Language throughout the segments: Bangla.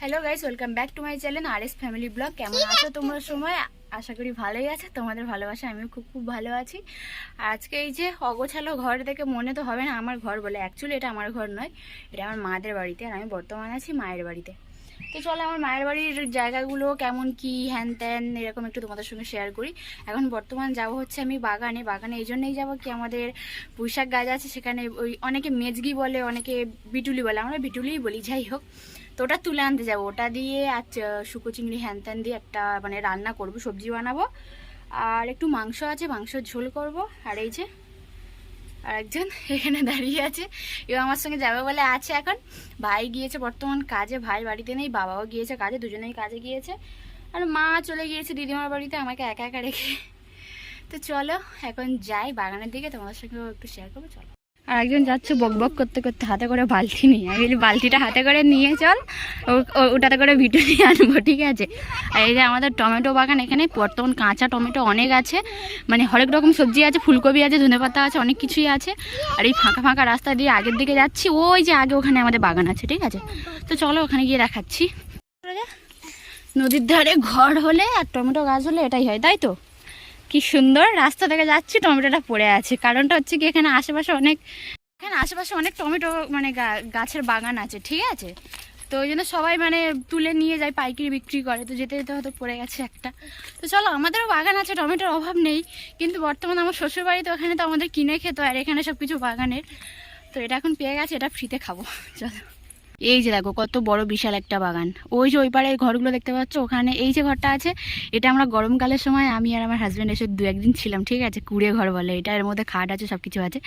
Hello guys welcome back to my channel R S family blog কেমন আছো তোমরা সময় আশা করি ভালোই আছে। তোমাদের ভালোবাসা আমিও খুব খুব ভালো আছি। আর আজকে এই যে অগোছালো ঘর দেখে মনে তো হবে না আমার ঘর বলে। অ্যাকচুয়ালি এটা আমার ঘর নয় এটা আমার মাদের বাড়িতে। আর আমি বর্তমানে আছি মায়ের বাড়িতে। তো চলো আমার মায়ের বাড়ির জায়গাগুলো কেমন কি হ্যান ত্যান এরকম একটু তোমাদের সঙ্গে শেয়ার করি। এখন বর্তমান যাব হচ্ছে আমি বাগানে। বাগানে এই জন্যই যাব কি আমাদের পুঁইশাক গাছ আছে সেখানে ওই অনেকে মেজগি বলে অনেকে বিটুলি বলে। আমরা বিটুলিই বলি যাই হোক। তো ওটা তুলে আনতে যাব। ওটা দিয়ে আর শুকো চিংড়ি হ্যান ত্যান দিয়ে একটা মানে রান্না করব, সবজি বানাবো। আর একটু মাংস আছে, মাংসের ঝোল করব। আর এই যে আর একজন এখানে দাঁড়িয়ে আছে। এও আমার সঙ্গে যাবে বলে আছে এখন। ভাই গিয়েছে বর্তমান কাজে, ভাই বাড়িতে নেই, বাবাও গিয়েছে কাজে, দুজনেই কাজে গিয়েছে। আর মা চলে গিয়েছে দিদিমার বাড়িতে, আমাকে একা একা রেখে। তো চলো, এখন যাই বাগানের দিকে, তোমাদের সঙ্গে একটু শেয়ার করব, চলো। আর একজন যাচ্ছে বক বক করতে করতে হাতে করে বালতি নিয়ে। আমি বলি বালতিটা হাতে করে নিয়ে চল ওটাতে করে ভিটু নিয়ে আনব ঠিক আছে? আর এই যে আমাদের টমেটো বাগান এখানে বর্তমান কাঁচা টমেটো অনেক আছে মানে হরেক রকম সবজি আছে ফুলকপি আছে ধনেপাতা আছে অনেক কিছুই আছে। আর এই ফাঁকা ফাঁকা রাস্তা দিয়ে আগের দিকে যাচ্ছি ওই যে আগে ওখানে আমাদের বাগান আছে ঠিক আছে? তো চলো ওখানে গিয়ে দেখাচ্ছি। নদীর ধারে ঘর হলে আর টমেটো গাছ হলে এটাই হয় তাই তো? কি সুন্দর, রাস্তা থেকে যাচ্ছি, টমেটোটা পড়ে আছে। কারণটা হচ্ছে কি, এখানে আশেপাশে অনেক, এখানে আশেপাশে অনেক টমেটো মানে গাছের বাগান আছে, ঠিক আছে? তো ওই জন্য সবাই মানে তুলে নিয়ে যায়, পাইকারি বিক্রি করে। তো যেতে যেতে হয়তো পড়ে গেছে একটা। তো চলো, আমাদেরও বাগান আছে, টমেটোর অভাব নেই। কিন্তু বর্তমানে আমার শ্বশুর বাড়িতে ওখানে তো আমাদের কিনে খেতো, আর এখানে সব কিছু বাগানের। তো এটা এখন পেয়ে গেছে, এটা ফ্রিতে খাব। চলো। এই যে দেখো, কত বড় বিশাল একটা বাগান। ওই যে ওই পাড়ে ঘরগুলো দেখতে পাচ্ছ, ওখানে এই যে ঘরটা আছে, এটা আমরা গরমকালের সময় আমি আর আমার হাজব্যান্ড এসে দু একদিন ছিলাম, ঠিক আছে? কুড়ে ঘর বলে, এটা এর মধ্যে খাট আছে সব কিছু আছে।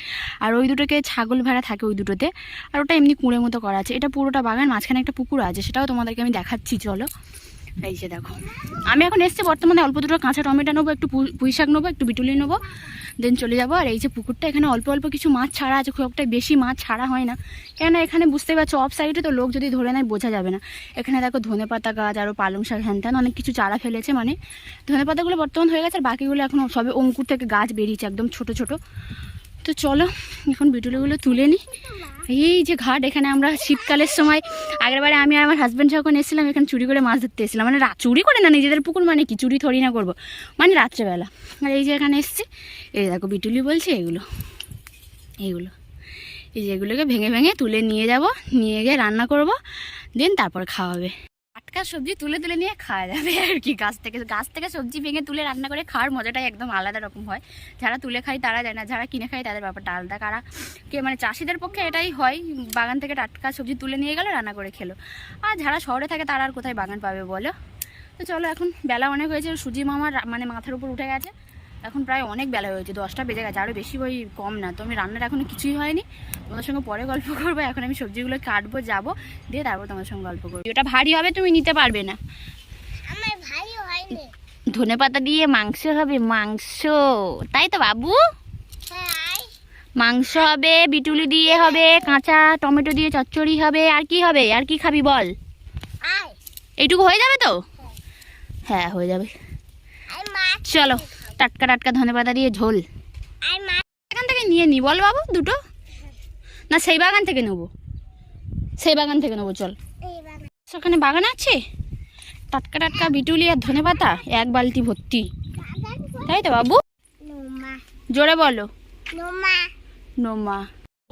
আর ওই দুটোকে ছাগল ভাড়া থাকে ওই দুটোতে, আর ওটা এমনি কুঁড়ে মতো করা আছে। এটা পুরোটা বাগান, মাঝখানে একটা পুকুর আছে, সেটাও তোমাদেরকে আমি দেখাচ্ছি, চলো। এই যে দেখো। আমি এখন এসছি বর্তমানে অল্প দুটো কাঁচা টমেটো নেব, একটু পুঁই- শাক নেব, একটু বিটুলি নেব দেন চলে যাব। আর এই যে পুকুরটা, এখানে অল্প অল্প কিছু মাছ ছাড়া আছে, খুব একটা বেশি মাছ ছাড়া হয় না। কেননা এখানে বুঝতে পারছ অফ সাইডে তো লোক যদি ধরে নেয়, বোঝা যাবে না। এখানে দেখো ধনে পাতা গাছ আরও পালং শাক, হ্যান ত্যান, অনেক কিছু চারা ফেলেছে মানে। ধনে পাতাগুলো বর্তমান হয়ে গেছে, আর বাকিগুলো এখন সবে অঙ্কুর থেকে গাছ বেরিয়েছে, একদম ছোট ছোট। তো চলো, এখন বিটুলিগুলো তুলে নিই এই যে ঘাট, এখানে আমরা শীতকালের সময়, আগের বারে আমি আমার হাজব্যান্ড যখন এসেছিলাম, এখানে চুরি করে মাছ ধরতে এসেছিলাম। মানে চুরি করে না, নিজেদের পুকুর মানে কি? চুরি থরি না করব। মানে রাত্রেবেলা। আর এই যে এখানে এসছি, এই দেখো বিটুলি বলছে এগুলো এইগুলো এই যে এগুলোকে ভেঙে ভেঙে তুলে নিয়ে যাব, নিয়ে গিয়ে রান্না করব, দেন তারপর খাওয়াবে টাটকা সবজি তুলে তুলে নিয়ে খাওয়া যাবে আর কি। গাছ থেকে গাছ থেকে সবজি ভেঙে তুলে রান্না করে খাওয়ার মজাটাই একদম আলাদা রকম হয়। যারা তুলে খায় তারা যায় না, যারা কিনে খায় তাদের ব্যাপারটা আলাদা। কারা কে মানে চাষিদের পক্ষে এটাই হয়, বাগান থেকে টাটকা সবজি তুলে নিয়ে গেলো, রান্না করে খেলো। আর যারা শহরে থাকে তারা আর কোথায় বাগান পাবে বলো? তো চলো এখন বেলা অনেক হয়েছে, সুজি মামার মানে মাথার উপর উঠে গেছে। এখন প্রায় অনেক বেলা হয়েছে দশটা বেজে গেছে আরও বেশি ওই কম না। তো আমি রান্নার এখনও কিছুই হয়নি। তোমাদের সঙ্গে পরে গল্প করব এখন আমি সবজিগুলো কাটবো যাব দিয়ে তারপর তোমার সঙ্গে গল্প করব। ওটা ভারী হবে তুমি নিতে পারবে না। ধনে পাতা দিয়ে মাংস হবে মাংস। তাই তো বাবু? হ্যাঁ মাংস হবে বিটুলি দিয়ে হবে কাঁচা টমেটো দিয়ে চচ্চড়ি হবে আর কি হবে? আর কি খাবি বল? এইটুকু হয়ে যাবে তো? হ্যাঁ হয়ে যাবে। চলো। টাটকা টাটকা ধনে পাতা দিয়ে ঝোল। এখান থেকে নিয়ে নি বল বাবু দুটো। না সেই বাগান থেকে নেব। সেই বাগান থেকে নেব চল। এইবার ওখানে বাগান আছে? টাটকা টাটকা বিটুলি আর ধনে পাতা এক বালতি ভর্তি। তাই তো বাবু? জোরে বলো। নোমা। নোমা।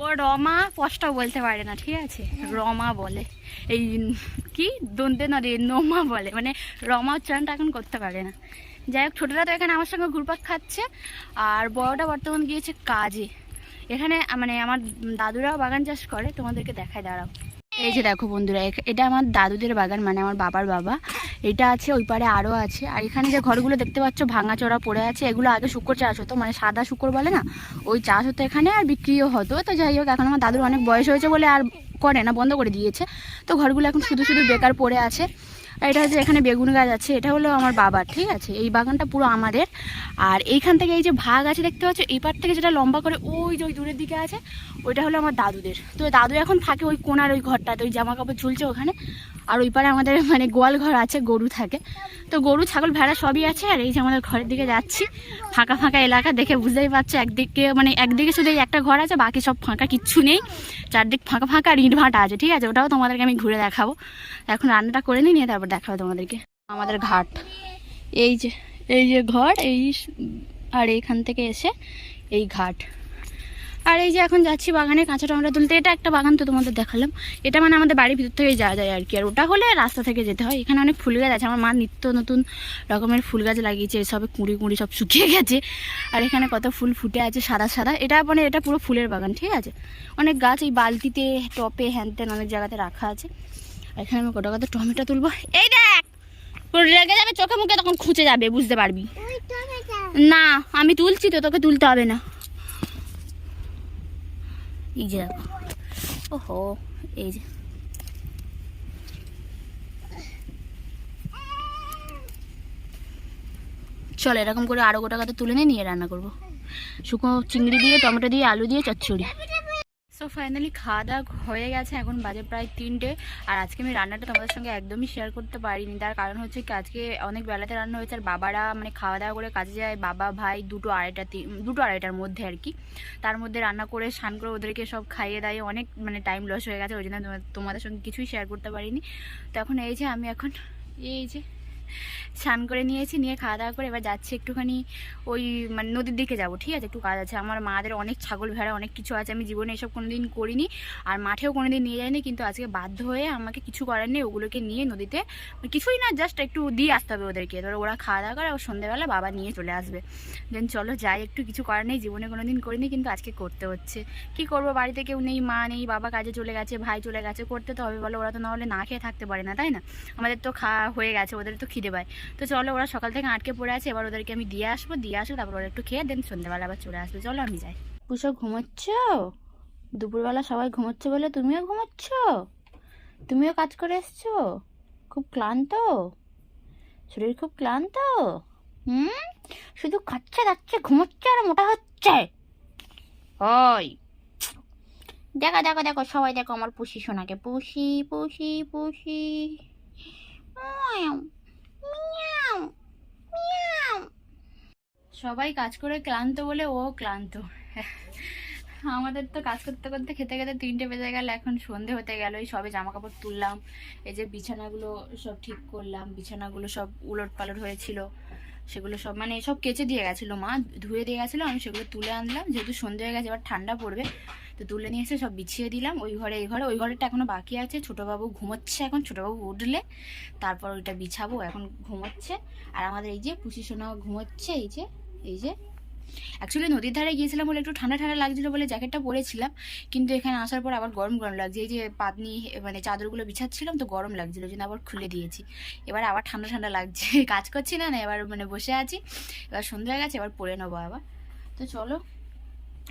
ও রমা স্পষ্ট বলতে পারে না ঠিক আছে? রমা বলে। এই কি? দন্তে না রে নোমা বলে। মানে রমা উচ্চারণটা এখন করতে পারে না। যাই হোক, ছোটোরা তো এখানে আমার সঙ্গে ঘুরপাক খাচ্ছে, আর বড়টা বর্তমান গিয়েছে কাজে। এখানে মানে আমার দাদুরাও বাগান চাষ করে, তোমাদেরকে দেখায় দাঁড়াও। এই যে দেখো বন্ধুরা এটা আমার দাদুদের বাগান মানে আমার বাবার বাবা। এটা আছে, ওই পারে আরও আছে। আর এখানে যে ঘরগুলো দেখতে পাচ্ছ, ভাঙাচোরা পড়ে আছে, এগুলো আগে শুকর চাষ হতো মানে সাদা শুকর বলে না, ওই চাষ হতো এখানে আর বিক্রিও হতো। তো যাই হোক, এখন আমার দাদুর অনেক বয়স হয়েছে বলে আর করে না, বন্ধ করে দিয়েছে। তো ঘরগুলো এখন শুধু শুধু বেকার পড়ে আছে। আর এটা হচ্ছে এখানে বেগুন গাছ আছে, এটা হলো আমার বাবার, ঠিক আছে? এই বাগানটা পুরো আমাদের। আর এইখান থেকে এই যে ভাগ আছে, দেখতে পাচ্ছ? এই পার থেকে যেটা লম্বা করে ওই যে ওই দূরের দিকে আছে, ওইটা হলো আমার দাদুদের। তো দাদু এখন থাকে ওই কোনার ওই ঘরটাতে, ওই জামা কাপড় ঝুলছে ওখানে। আর ওই পারে আমাদের মানে গোয়াল ঘর আছে, গরু থাকে। তো গরু, ছাগল, ভেড়া সবই আছে, আর এই যে আমাদের ঘরের দিকে যাচ্ছি। ফাঁকা ফাঁকা এলাকা দেখে বুঝতেই পারছ, একদিকে মানে একদিকে শুধু এই একটা ঘর আছে, বাকি সব ফাঁকা, কিচ্ছু নেই। চারদিক ফাঁকা ফাঁকা, আর ইট ভাটা আছে, ঠিক আছে? ওটাও তোমাদেরকে আমি ঘুরে দেখাবো। এখন রান্নাটা করে নিই নিয়ে তারপর দেখাবো তোমাদেরকে। আমাদের ঘাট। এই যে এই যে ঘর, এই আর এইখান থেকে এসে এই ঘাট। আর এই যে এখন যাচ্ছি বাগানে কাঁচা টমেটো তুলতে এটা একটা বাগান তো তোমাদের দেখালাম। এটা মানে আমাদের বাড়ির ভিতর থেকে যাওয়া যায় আর কি। আর ওটা হলে রাস্তা থেকে যেতে হয়। এখানে অনেক ফুল গাছ আছে। আমার মা নিত্য নতুন রকমের ফুল গাছ লাগিয়েছে। সবে কুঁড়ি কুঁড়ি সব শুকিয়ে গেছে। আর এখানে কত ফুল ফুটে আছে সাদা সাদা। এটা মানে এটা পুরো ফুলের বাগান ঠিক আছে? অনেক গাছ এই বালতিতে টপে হ্যান ত্যান অনেক জায়গাতে রাখা আছে। আর এখানে আমি গোটা কথা টমেটো তুলবো। এই দেখ! রেগে যাবে চোখে মুখে তখন খুঁচে যাবে বুঝতে পারবি। না আমি তুলছি তো তোকে তুলতে হবে না। এই যে ওহো, এই যে। চল এরকম করে আরও গোটা কাতে তুলে নিয়ে রান্না করব। শুকনো চিংড়ি দিয়ে, টমেটো দিয়ে, আলু দিয়ে, চচ্চড়ি। সো ফাইনালি খাওয়া দাওয়া হয়ে গেছে, এখন বাজে প্রায় তিনটে। আর আজকে আমি রান্নাটা তোমাদের সঙ্গে একদমই শেয়ার করতে পারিনি। তার কারণ হচ্ছে কি, আজকে অনেক বেলাতে রান্না হয়েছে, আর বাবারা মানে খাওয়া দাওয়া করে কাজে যায়। বাবা, ভাই দুটো আড়াইটা দুটো আড়াইটার মধ্যে আর কি। তার মধ্যে রান্না করে স্নান করে ওদেরকে সব খাইয়ে দাইয়ে অনেক মানে টাইম লস হয়ে গেছে। ওই জন্য তোমা- তোমাদের সঙ্গে কিছুই শেয়ার করতে পারিনি। তো এখন এই যে আমি এখন, এই যে স্নান করে নিয়েছি, নিয়ে খাওয়া দাওয়া করে এবার যাচ্ছি একটুখানি ওই মানে নদীর দিকে যাব, ঠিক আছে? একটু কাজ আছে। আমার মাদের অনেক ছাগল ভেড়া, অনেক কিছু আছে। আমি জীবনে এসব কোনোদিন করিনি আর মাঠেও কোনোদিন নিয়ে যাইনি। কিন্তু আজকে বাধ্য হয়ে আমাকে কিছু করার নেই, ওগুলোকে নিয়ে নদীতে কিছুই না জাস্ট একটু দিয়ে আসতে হবে ওদেরকে। ধরো ওরা খাওয়া দাওয়া করে আর সন্ধ্যেবেলা বাবা নিয়ে চলে আসবে। দেন চলো যাই, একটু কিছু করার নেই। জীবনে কোনোদিন করিনি, কিন্তু আজকে করতে হচ্ছে। কি করব? বাড়িতে কেউ নেই, মা নেই, বাবা কাজে চলে গেছে, ভাই চলে গেছে, করতে তো হবে বলো। ওরা তো না হলে না খেয়ে থাকতে পারে না, তাই না? আমাদের তো খাওয়া হয়ে গেছে, ওদের তো খিদে পায়। তো চলো, ওরা সকাল থেকে আটকে পড়ে আছে, এবার ওদেরকে আমি দিয়ে আসব দিয়ে আসব তারপর ওরা একটু খেয়ে দেন, সন্ধ্যেবেলা আবার চলে আসবে। চলো, আমি যাই। পুষো, ঘুমোচ্ছ? দুপুরবেলা সবাই ঘুমোচ্ছে বলে তুমিও ঘুমোচ্ছ? তুমিও কাজ করে এসছো? খুব ক্লান্ত? শরীর খুব ক্লান্ত? হুম? শুধু খাচ্ছে যাচ্ছে ঘুমোচ্ছে আর মোটা হচ্ছে। ওই। দেখো দেখো দেখো, সবাই দেখো আমার পুষি সোনাকে। পুষি পুষি পুষি। সবাই কাজ করে ক্লান্ত বলে ও ক্লান্ত। আমাদের তো কাজ করতে করতে খেতে খেতে তিনটে বেজে গেল, এখন সন্ধে হতে গেল, এই সবে জামা কাপড় তুললাম, এই যে বিছানাগুলো সব ঠিক করলাম, বিছানাগুলো সব উলট পালট হয়েছিল, সেগুলো সব মানে সব কেচে দিয়ে গেছিল মা, ধুয়ে দিয়ে গেছিল, আমি সেগুলো তুলে আনলাম, যেহেতু সন্ধে হয়ে গেছে, এবার ঠান্ডা পড়বে তো তুলে নিয়ে এসে সব বিছিয়ে দিলাম। ওই ঘরে, এই ঘরে, ওই ঘরেটা এখনও বাকি আছে। ছোটোবাবু ঘুমোচ্ছে এখন, ছোটোবাবু উঠলে, তারপর ওইটা বিছাবো, এখন ঘুমোচ্ছে। আর আমাদের এই যে পুষি সোনাও ঘুমোচ্ছে, এই যে এই যে। অ্যাকচুয়ালি নদীর ধারে গিয়েছিলাম বলে একটু ঠান্ডা ঠান্ডা লাগছিল বলে জ্যাকেটটা পরেছিলাম, কিন্তু এখানে আসার পর আবার গরম গরম লাগছে। এই যে পাতনি মানে চাদরগুলো বিছাচ্ছিলাম তো গরম লাগছিল, ওই জন্য আবার খুলে দিয়েছি। এবার আবার ঠান্ডা ঠান্ডা লাগছে। কাজ করছি না না, এবার মানে বসে আছি। এবার সন্ধ্যা হয়ে গেছে, এবার পরে নেব আবার। তো চলো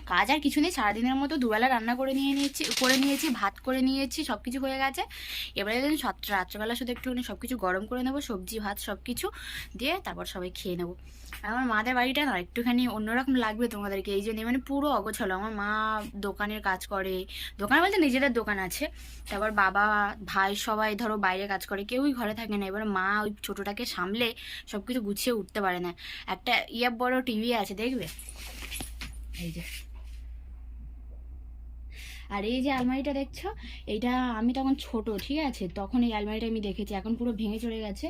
কাজ আর কিছু নেই, সারাদিনের মতো দুবেলা রান্না করে নিয়ে নিয়েছি, করে নিয়েছি, ভাত করে নিয়েছি সব কিছু হয়ে গেছে। এবারে সাত- রাত্রেবেলা শুধু একটুখানি সব কিছু গরম করে নেব, সবজি, ভাত সব কিছু দিয়ে তারপর সবাই খেয়ে নেব। আমার মাদের বাড়িটা না একটুখানি অন্যরকম লাগবে তোমাদেরকে, এই জন্য মানে পুরো অগোছালো। আমার মা দোকানের কাজ করে, দোকান বলতে নিজেদের দোকান আছে। তারপর বাবা, ভাই সবাই ধরো বাইরে কাজ করে, কেউই ঘরে থাকে না। এবার মা ওই ছোটোটাকে সামলে সব কিছু গুছিয়ে উঠতে পারে না। একটা ইয়ে বড় টিভি আছে, দেখবে? এই যে। আর এই যে আলমারিটা দেখছ এইটা আমি তখন ছোট, ঠিক আছে? তখন এই আলমারিটা আমি দেখেছি, এখন পুরো ভেঙে চলে গেছে।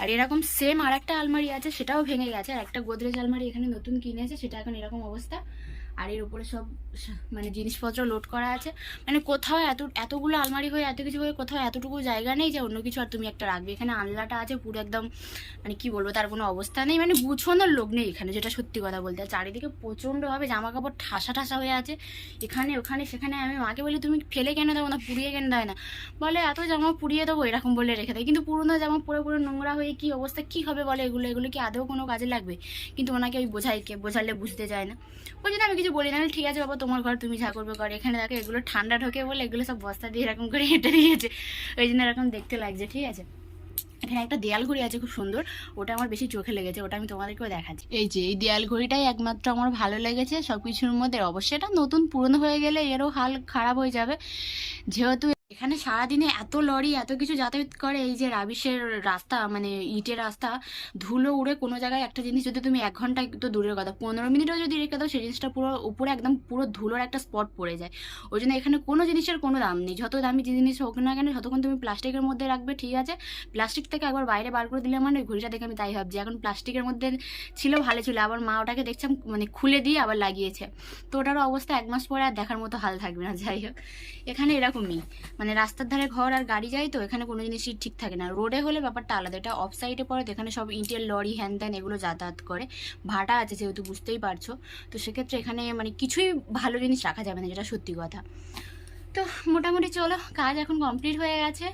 আর এরকম সেম আর একটা আলমারি আছে, সেটাও ভেঙে গেছে। আর একটা গোদরেজ আলমারি এখানে নতুন কিনেছে, সেটা এখন এরকম অবস্থা। আর এর উপরে সব মানে জিনিসপত্র লোড করা আছে। মানে কোথাও এত, এতগুলো আলমারি হয়ে, এত কিছু হয়ে কোথাও এতটুকু জায়গা নেই যে অন্য কিছু আর তুমি একটা রাখবে। এখানে আনলাটা আছে, পুরো একদম মানে কি বলব, তার কোনো অবস্থা নেই। মানে গুছোনোর লোক নেই এখানে, যেটা সত্যি কথা বলতে। চারিদিকে প্রচণ্ডভাবে জামা কাপড় ঠাসা ঠাসা হয়ে আছে। এখানে, ওখানে, সেখানে আমি মাকে বলি, তুমি ফেলে কেন দেবো না, পুড়িয়ে কেন দেয় না? বলে, এত জামা পুড়িয়ে দেবো, এরকম বলে রেখে দেয়। কিন্তু পুরোনো জামা পুরো পুরো নোংরা হয়ে কি অবস্থা, কি হবে বলে এগুলো? এগুলো কি আদৌ কোনো কাজে লাগবে? কিন্তু ওনাকে ওই বোঝাই, কে বোঝালে বুঝতে চায় না। ওই জন্য আমি কিছু বলি না ঠিক আছে বাবা, তোমার ঘর তুমি যা করবে করে। এখানে দেখো এগুলো ঠান্ডা ঢোকে বলে, এগুলো সব বস্তা দিয়ে এরকম করে হেঁটে দিয়েছে। ওই জন্য এরকম দেখতে লাগছে, ঠিক আছে? এখানে একটা দেয়াল ঘড়ি আছে খুব সুন্দর, ওটা আমার বেশি চোখে লেগেছে, ওটা আমি তোমাদেরকেও দেখাচ্ছি। এই যে, এই দেয়াল ঘড়িটাই একমাত্র আমার ভালো লেগেছে সব কিছুর মধ্যে। অবশ্যই এটা নতুন, পুরনো হয়ে গেলে এরও হাল খারাপ হয়ে যাবে। যেহেতু এখানে সারাদিনে এত লরি, এত কিছু যাতায়াত করে, এই যে রাবিশের রাস্তা মানে ইটের রাস্তা, ধুলো উড়ে কোনো জায়গায় একটা জিনিস যদি তুমি এক ঘণ্টা তো দূরের কথা, পনেরো মিনিটও যদি রেখে দাও, সেই জিনিসটা পুরো উপরে একদম পুরো ধুলোর একটা স্পট পড়ে যায়। ওই জন্য এখানে কোনো জিনিসের কোনো দাম নেই। যত দামি জিনিস হোক না কেন, যতক্ষণ তুমি প্লাস্টিকের মধ্যে রাখবে, ঠিক আছে? প্লাস্টিক থেকে একবার বাইরে বার করে দিলে মানে ঘড়িটা দেখে আমি তাই ভাবছি। এখন প্লাস্টিকের মধ্যে ছিল, ভালো ছিল। আবার মা ওটাকে দেখছিলাম মানে খুলে দিয়ে আবার লাগিয়েছে। তো ওটারও অবস্থা এক মাস পরে আর দেখার মতো হাল থাকবে না, যাই হোক। এখানে এরকমই। মানে রাস্তার ধারে ঘর আর গাড়ি যায় তো, এখানে কোনো জিনিসই ঠিক থাকে না। রোডে হলে ব্যাপারটা আলাদা। এটা অফ সাইডে পড়ে তো এখানে সব ইটের লরি, হ্যান ত্যান এগুলো যাতায়াত করে। ভাটা আছে যেহেতু, বুঝতেই পারছ। তো সেক্ষেত্রে এখানে মানে কিছুই ভালো জিনিস রাখা যাবে না, যেটা সত্যি কথা। তো মোটামুটি চলো, কাজ এখন কমপ্লিট হয়ে গেছে।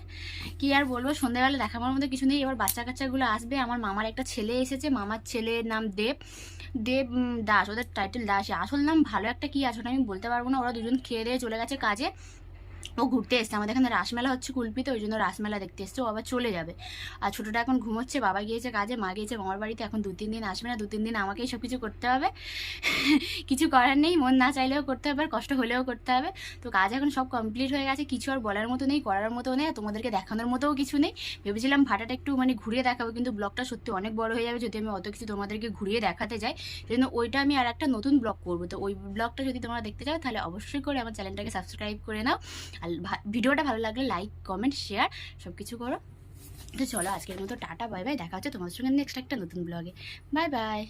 কি আর বলব, সন্ধ্যাবেলা দেখাবার মতো কিছু নেই। এবার বাচ্চা কাচ্চাগুলো আসবে। আমার মামার একটা ছেলে এসেছে, মামার ছেলের নাম দেব। দেব দাস, ওদের টাইটেল দাস। আসল নাম ভালো একটা কি আছে ওটা আমি বলতে পারব না। ওরা দুজন খেয়ে দিয়ে চলে গেছে কাজে। ও ঘুরতে এসছে। আমাদের এখানে রাসমেলা হচ্ছে কুলপিতে, ওই জন্য রাসমেলা দেখতে এসছে। ও আবার চলে যাবে। আর ছোটোটা এখন ঘুমোচ্ছে, বাবা গিয়েছে কাজে, মা গিয়েছে মামার বাড়িতে। এখন দু তিন দিন আসবে না দু তিন দিন আমাকেই সব কিছু করতে হবে। কিছু করার নেই, মন না চাইলেও করতে হবে, আর কষ্ট হলেও করতে হবে। তো কাজ এখন সব কমপ্লিট হয়ে গেছে, কিছু আর বলার মতো নেই, করার মতো নেই তোমাদেরকে দেখানোর মতোও কিছু নেই। ভেবেছিলাম ভাটাটা একটু মানে ঘুরিয়ে দেখাবো, কিন্তু ব্লগটা সত্যি অনেক বড় হয়ে যাবে, যদি আমি অত কিছু তোমাদেরকে ঘুরিয়ে দেখাতে যাই। সেজন্য ওইটা আমি আর একটা নতুন ব্লগ করব। তো ওই ব্লগটা যদি তোমরা দেখতে চাও, তাহলে অবশ্যই করে আমার চ্যানেলটাকে সাবস্ক্রাইব করে নাও। আর ভিডিওটা ভালো লাগলে লাইক কমেন্ট শেয়ার সব কিছু করো। তো চলো আজকের মতো টাটা বাই বাই দেখা হচ্ছে তোমাদের সঙ্গে নেক্সট একটা নতুন ব্লগে বাই বাই